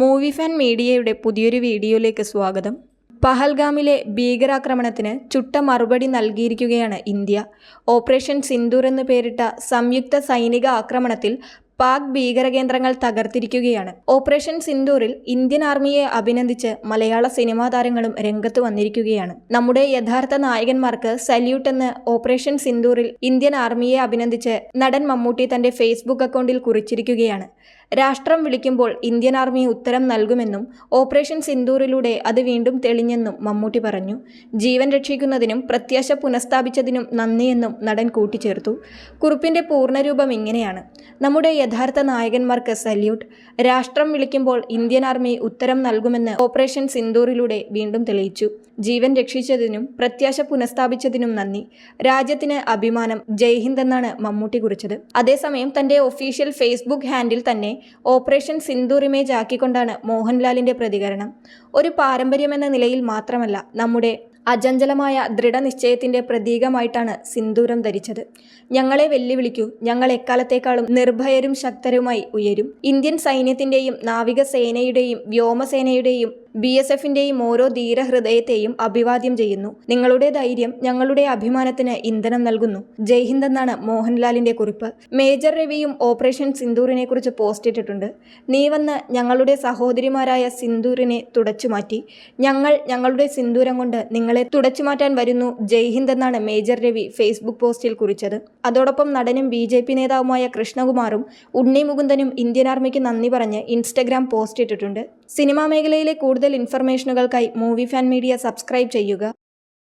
Movie fan മീഡിയയുടെ പുതിയൊരു വീഡിയോയിലേക്ക് സ്വാഗതം. പഹൽഗാമിലെ ഭീകരാക്രമണത്തിന് ചുട്ട മറുപടി നൽകിയിരിക്കുകയാണ് ഇന്ത്യ. ഓപ്പറേഷൻ സിന്ദൂർ എന്ന് പേരിട്ട സംയുക്ത സൈനിക ആക്രമണത്തിൽ പാക് ഭീകരകേന്ദ്രങ്ങൾ തകർത്തിരിക്കുകയാണ്. ഓപ്പറേഷൻ സിന്ദൂറിൽ ഇന്ത്യൻ ആർമിയെ അഭിനന്ദിച്ച് മലയാള സിനിമാ താരങ്ങളും രംഗത്ത് വന്നിരിക്കുകയാണ്. നമ്മുടെ യഥാർത്ഥ നായകന്മാർക്ക് സല്യൂട്ട് എന്ന് ഓപ്പറേഷൻ സിന്ദൂറിൽ ഇന്ത്യൻ ആർമിയെ അഭിനന്ദിച്ച് നടൻ മമ്മൂട്ടി തന്റെ ഫേസ്ബുക്ക് അക്കൗണ്ടിൽ കുറിച്ചിരിക്കുകയാണ്. രാഷ്ട്രം വിളിക്കുമ്പോൾ ഇന്ത്യൻ ആർമി ഉത്തരം നൽകുമെന്നും ഓപ്പറേഷൻ സിന്ദൂറിലൂടെ അത് വീണ്ടും തെളിഞ്ഞെന്നും മമ്മൂട്ടി പറഞ്ഞു. ജീവൻ രക്ഷിക്കുന്നതിനും പ്രത്യാശ പുനഃസ്ഥാപിച്ചതിനും നന്ദിയെന്നും നടൻ കൂട്ടിച്ചേർത്തു. കുറിപ്പിന്റെ പൂർണരൂപം ഇങ്ങനെയാണ്. നമ്മുടെ യഥാർത്ഥ നായകന്മാർക്ക് സല്യൂട്ട്. രാഷ്ട്രം വിളിക്കുമ്പോൾ ഇന്ത്യൻ ആർമി ഉത്തരം നൽകുമെന്ന് ഓപ്പറേഷൻ സിന്ദൂറിലൂടെ വീണ്ടും തെളിയിച്ചു. ജീവൻ രക്ഷിച്ചതിനും പ്രത്യാശ പുനഃസ്ഥാപിച്ചതിനും നന്ദി. രാജ്യത്തിന് അഭിമാനം. ജയ്ഹിന്ദ് എന്നാണ് മമ്മൂട്ടി കുറിച്ചത്. അതേസമയം തന്റെ ഒഫീഷ്യൽ ഫേസ്ബുക്ക് ഹാൻഡിൽ തന്നെ ഓപ്പറേഷൻ സിന്ദൂർ ഇമേജ് ആക്കിക്കൊണ്ടാണ് മോഹൻലാലിന്റെ പ്രതികരണം. ഒരു പാരമ്പര്യമെന്ന നിലയിൽ മാത്രമല്ല നമ്മുടെ അചഞ്ചലമായ ദൃഢനിശ്ചയത്തിന്റെ പ്രതീകമായിട്ടാണ് സിന്ദൂരം ധരിച്ചത്. ഞങ്ങളെ വെല്ലുവിളിക്കൂ ഞങ്ങൾ എക്കാലത്തേക്കാളും നിർഭയരും ശക്തരുമായി ഉയരും. ഇന്ത്യൻ സൈന്യത്തിന്റെയും നാവികസേനയുടെയും വ്യോമസേനയുടെയും ബി എസ് എഫിന്റെയും ഓരോ ധീരഹൃദയത്തെയും അഭിവാദ്യം ചെയ്യുന്നു. നിങ്ങളുടെ ധൈര്യം ഞങ്ങളുടെ അഭിമാനത്തിന് ഇന്ധനം നൽകുന്നു. ജയ് ഹിന്ദ് എന്നാണ് മോഹൻലാലിന്റെ കുറിപ്പ്. മേജർ രവിയും ഓപ്പറേഷൻ സിന്ദൂറിനെ കുറിച്ച് പോസ്റ്റ് ഇട്ടിട്ടുണ്ട്. നീ വന്ന് ഞങ്ങളുടെ സഹോദരിമാരായ സിന്ദൂറിനെ തുടച്ചുമാറ്റി ഞങ്ങൾ ഞങ്ങളുടെ സിന്ദൂരം കൊണ്ട് നിങ്ങളെ തുടച്ചുമാറ്റാൻ വരുന്നു ജയ് ഹിന്ദ് എന്നാണ് മേജർ രവി ഫേസ്ബുക്ക് പോസ്റ്റിൽ കുറിച്ചത്. അതോടൊപ്പം നടനും ബി ജെ പി നേതാവുമായ കൃഷ്ണകുമാറും ഉണ്ണി മുകുന്ദനും ഇന്ത്യൻ ആർമിക്ക് നന്ദി പറഞ്ഞ് ഇൻസ്റ്റഗ്രാം പോസ്റ്റ് ഇട്ടിട്ടുണ്ട്. സിനിമാ മേഖലയിലെ കൂടുതൽ ഇൻഫർമേഷനുകൾക്കായി മൂവി ഫാൻ മീഡിയ സബ്സ്ക്രൈബ് ചെയ്യുക.